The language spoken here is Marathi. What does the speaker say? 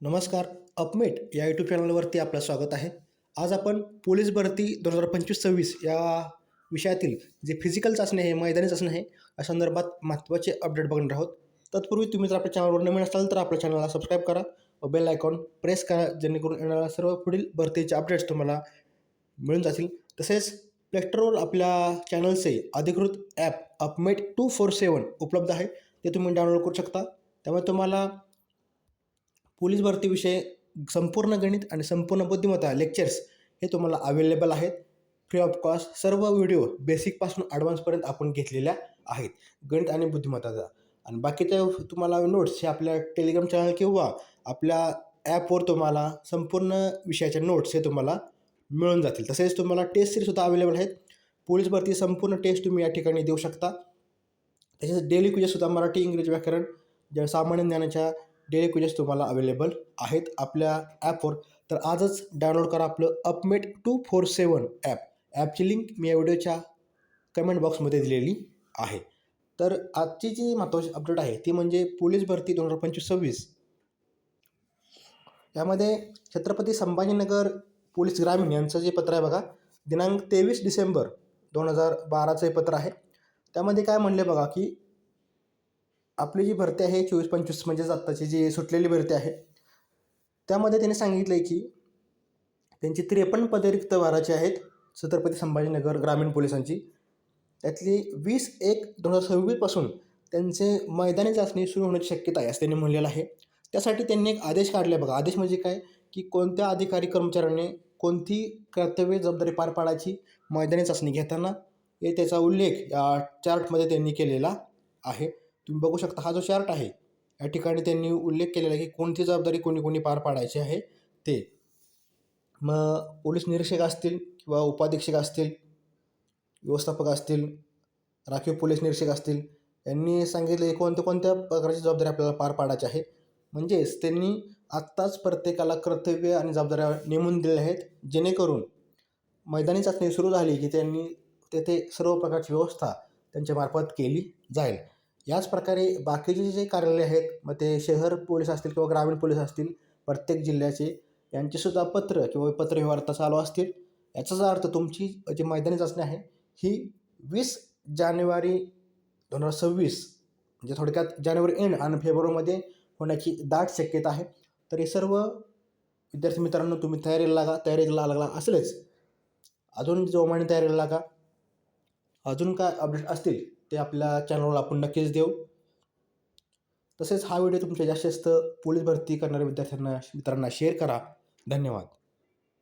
नमस्कार अपमेट या यूट्यूब चॅनलवरती आपलं स्वागत आहे. आज आपण पोलीस भरती दोन हजार पंचवीस सव्वीस या विषयातील जे फिजिकल चाचणी आहे मैदानी चाचणी आहे या संदर्भात महत्त्वाचे अपडेट बघणार आहोत. तत्पूर्वी तुम्ही जर आपल्या चॅनलवर नवीन असाल तर आपल्या चॅनलला सबस्क्राईब करा व बेल आयकॉन प्रेस करा जेणेकरून येणाऱ्या सर्व पुढील भरतीचे अपडेट्स तुम्हाला मिळून जातील. तसेच प्लेस्टरवर आपल्या चॅनलचे अधिकृत app Upmate two four seven उपलब्ध आहे. ते तुम्ही डाउनलोड करू शकता. त्यामुळे तुम्हाला पोलीस भरतीविषयी संपूर्ण गणित आणि संपूर्ण बुद्धिमत्ता लेक्चर्स हे तुम्हाला अवेलेबल आहेत. फ्री ऑफ कॉस्ट सर्व व्हिडिओ बेसिकपासून ॲडव्हान्सपर्यंत आपण घेतलेल्या आहेत. गणित आणि बुद्धिमत्ताचा. आणि बाकीच्या तुम्हाला नोट्स हे आपल्या टेलिग्राम चॅनल किंवा आपल्या ॲपवर तुम्हाला संपूर्ण विषयाच्या नोट्स हे तुम्हाला मिळून जातील. तसेच तुम्हाला टेस्ट सिरीजसुद्धा अवेलेबल आहेत. पोलीस भरती संपूर्ण टेस्ट तुम्ही या ठिकाणी देऊ शकता. तसेच डेली क्विजेसुद्धा मराठी इंग्रजी व्याकरण ज्या सामान्य ज्ञानाच्या डेली क्विजेस तुम्हाला अवेलेबल आहेत आपल्या ॲपवर. तर आजच डाउनलोड करा आपलं Upmate two four seven app. ॲपची link मी या व्हिडिओच्या कमेंट बॉक्समध्ये दिलेली आहे. तर आजची जी महत्त्वाची अपडेट आहे ती म्हणजे पोलीस भरती दोन हजार पंचवीस सव्वीस. यामध्ये छत्रपती संभाजीनगर पोलीस ग्रामीण यांचं जे पत्र आहे बघा दिनांक तेवीस डिसेंबर दोन हजार बाराचं हे पत्र आहे. त्यामध्ये काय म्हणले बघा की आपली जी भरती आहे चोवीस पंचवीस म्हणजेच आत्ताची जी सुटलेली भरती आहे त्यामध्ये त्यांनी सांगितलं आहे की त्यांची त्रेपन्न पदे रिक्त भाराची आहेत छत्रपती संभाजीनगर ग्रामीण पोलिसांची. त्यातली वीस एक दोन हजार सव्वीसपासून त्यांचे मैदानी चाचणी सुरू होण्याची शक्यता आहे असं त्यांनी म्हणलेलं आहे. त्यासाठी त्यांनी एक आदेश काढले बघा. आदेश म्हणजे काय? की कोणत्या अधिकारी कर्मचाऱ्याने कोणती कर्तव्य जबाबदारी पार पाडायची मैदानी चाचणी घेताना हे त्याचा उल्लेख या चार्टमध्ये त्यांनी केलेला आहे. तुम्ही बघू शकता हा जो चार्ट आहे या ठिकाणी त्यांनी उल्लेख केलेला आहे की कोणती जबाबदारी कोणी कोणी पार पाडायची आहे ते. मग पोलीस निरीक्षक असतील किंवा उपाधीक्षक असतील व्यवस्थापक असतील राखीव पोलीस निरीक्षक असतील यांनी सांगितले कोणत्या कोणत्या प्रकारची जबाबदारी आपल्याला पार पाडायची आहे. म्हणजेच त्यांनी आत्ताच प्रत्येकाला कर्तव्य आणि जबाबदाऱ्या नेमून दिल्या आहेत जेणेकरून मैदानी चाचणी सुरू झाली की त्यांनी तेथे सर्व प्रकारची व्यवस्था त्यांच्यामार्फत केली जाईल. याच प्रकारे बाकीचे जे कार्यालय आहेत मग ते शहर पोलीस असतील किंवा ग्रामीण पोलीस असतील प्रत्येक जिल्ह्याचे यांचेसुद्धा पत्र किंवा पत्रव्यवहार आता चालू असतील. याचाच अर्थ तुमची जी मैदानी चाचणी आहे ही वीस जानेवारी दोन हजार सव्वीस म्हणजे थोडक्यात जानेवारी एंड आणि फेब्रुवारीमध्ये होण्याची दाट शक्यता आहे. तर हे सर्व विद्यार्थी मित्रांनो तुम्ही तयारीला लागा तयारीला लागला असेलच. अजून जोमाने तयारीला लागा अजून काय अपडेट असतील ते आपल्या चॅनलवर आपण नक्कीच देऊ. तसेच हा व्हिडिओ तुमच्या जास्तीत जास्त पोलीस भरती करणाऱ्या विद्यार्थ्यांना मित्रांना शेअर करा. धन्यवाद.